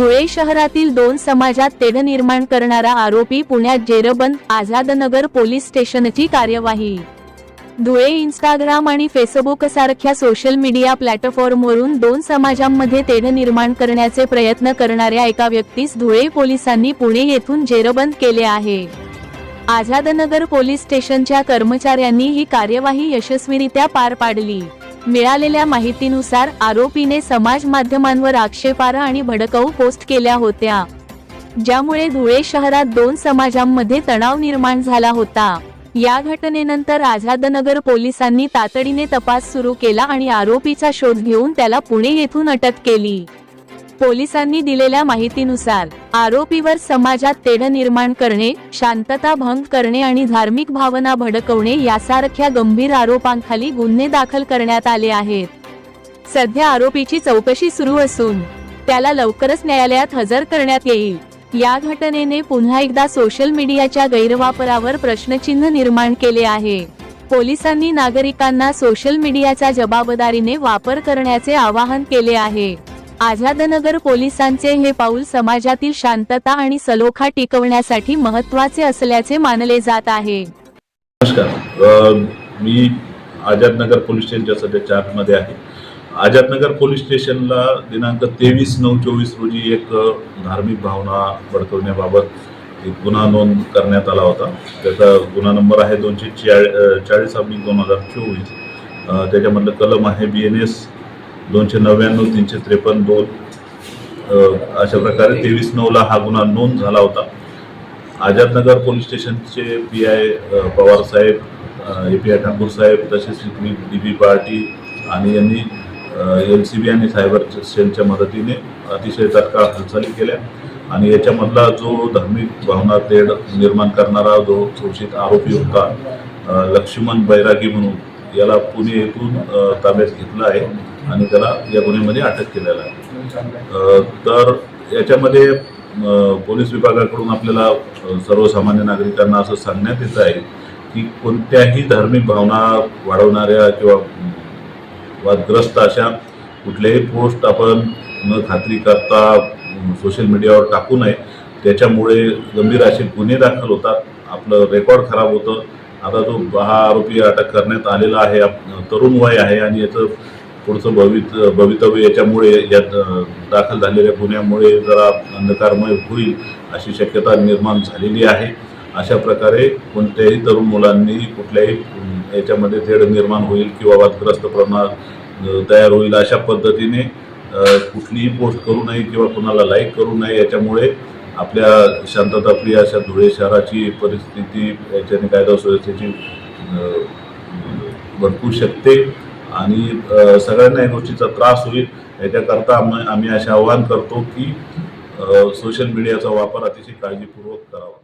धुळे शहरातील दोन समाजात तेढ निर्माण करणारा आरोपी पुण्यात जेरबंद आझादनगर पोलीस स्टेशनची कार्यवाही. धुळे इंस्टाग्राम आणि फेसबुक सारख्या सोशल मीडिया प्लॅटफॉर्मवरून दोन समाजांमध्ये तेढ निर्माण करण्याचे प्रयत्न करणाऱ्या एका व्यक्तीस धुळे पोलिसांनी पुणे येथून जेरबंद केले आहे. आझादनगर पोलीस स्टेशनच्या कर्मचाऱ्यांनी ही कार्यवाही यशस्वीरित्या पार पाडली. मिळालेल्या माहितीनुसार आरोपीने समाज माध्यमांवर आक्षेपार्ह आणि भडकाऊ पोस्ट केल्या होत्या ज्यामुळे धुळे शहरात दोन समाजांमध्ये तणाव निर्माण झाला होता. या घटनेनंतर आझादनगर पोलिसांनी तातडीने तपास सुरू केला आणि आरोपीचा शोध घेऊन त्याला पुणे येथून अटक केली. पोलिसांनी दिलेल्या माहितीनुसार आरोपीवर समाजात तेढ निर्माण करणे शांतता भंग करणे आणि धार्मिक भावना भडकवणे यासारख्या गंभीर आरोपांखाली गुन्हे दाखल करण्यात आले आहेत. सध्या आरोपीची चौकशी सुरू असून त्याला लवकरच न्यायालयात हजर करण्यात येईल. या घटनेने पुन्हा एकदा सोशल मीडियाच्या गैरवापरावर प्रश्नचिन्ह निर्माण केले आहे. पोलिसांनी नागरिकांना सोशल मीडियाचा जबाबदारीने वापर करण्याचे आवाहन केले आहे. आझादनगर पोलिसांचे हे पाऊल समाजातील शांतता आणि सलोखा टिकवण्यासाठी महत्त्वाचे असल्याचे मानले जात आहे. नमस्कार. मी आझादनगर पोलीस स्टेशनच्या सध्या चार्जमध्ये आहे. आझादनगर पोलीस स्टेशनला दिनांक तेवीस नऊ चोवीस रोजी एक धार्मिक भावना भडकवण्याबाबत एक गुन्हा नोंद करण्यात आला होता. त्याचा गुन्हा नंबर आहे दोनशे चाळ चाळीस अब्लिक दोन हजार चोवीस. त्याच्यामधलं कलम आहे बी एन एस दोनशे नव्याण्णव तीनशे त्रेपन्न दोन अशा प्रकारे तेवीस नऊला हा गुन्हा नोंद झाला होता. आझादनगर पोलीस स्टेशनचे पी आय पवार साहेब ए पी आय ठाकूर साहेब तसेच इथली डी बी पार्टी आणि यांनी एल सी बी आणि सायबर सेलच्या मदतीने अतिशय तत्काळ हालचाली केल्या. आणि याच्यामधला जो धार्मिक भावना तेढ निर्माण करणारा जो शोषित आरोपी होता लक्ष्मण बैरागी म्हणून याला पुणे येथून ताब्यात घेतलं आहे आणि त्याला या गुन्ह्यामध्ये अटक केलेलं आहे. तर याच्यामध्ये पोलीस विभागाकडून आपल्याला सर्वसामान्य नागरिकांना असं सांगण्यात येत आहे की कोणत्याही धार्मिक भावना वाढवणाऱ्या किंवा वादग्रस्त अशा कुठल्याही पोस्ट आपण न खात्री करता सोशल मीडियावर टाकू नये. त्याच्यामुळे गंभीर असे गुन्हे दाखल होतात. आपलं रेकॉर्ड खराब होतं. आता जो हा आरोपी अटक करण्यात आलेला आहे. आप- तरुण वय आहे आणि याचं पुढचं भवित भवितव्य याच्यामुळे यात दाखल झालेल्या गुन्ह्यामुळे जरा अंधकारमय होईल अशी शक्यता निर्माण झालेली आहे. अशा प्रकारे कोणत्याही तरुण मुलांनी कुठल्याही याच्यामध्ये तेढ निर्माण होईल किंवा वादग्रस्त प्रमाण तयार होईल अशा पद्धतीने कुठलीही पोस्ट करू नये किंवा कुणाला लाईक करू नये याच्यामुळे आपल्या शांतताप्रिय अशा धुळे शहराची परिस्थिती याच्याने कायदा सुव्यवस्थेची भरपूर शकते आणि सगळ्यांना या गोष्टीचा त्रास होईल. याच्याकरता आम्ही आम्ही असे आवाहन करतो की सोशल मीडियाचा वापर अतिशय काळजीपूर्वक करावा.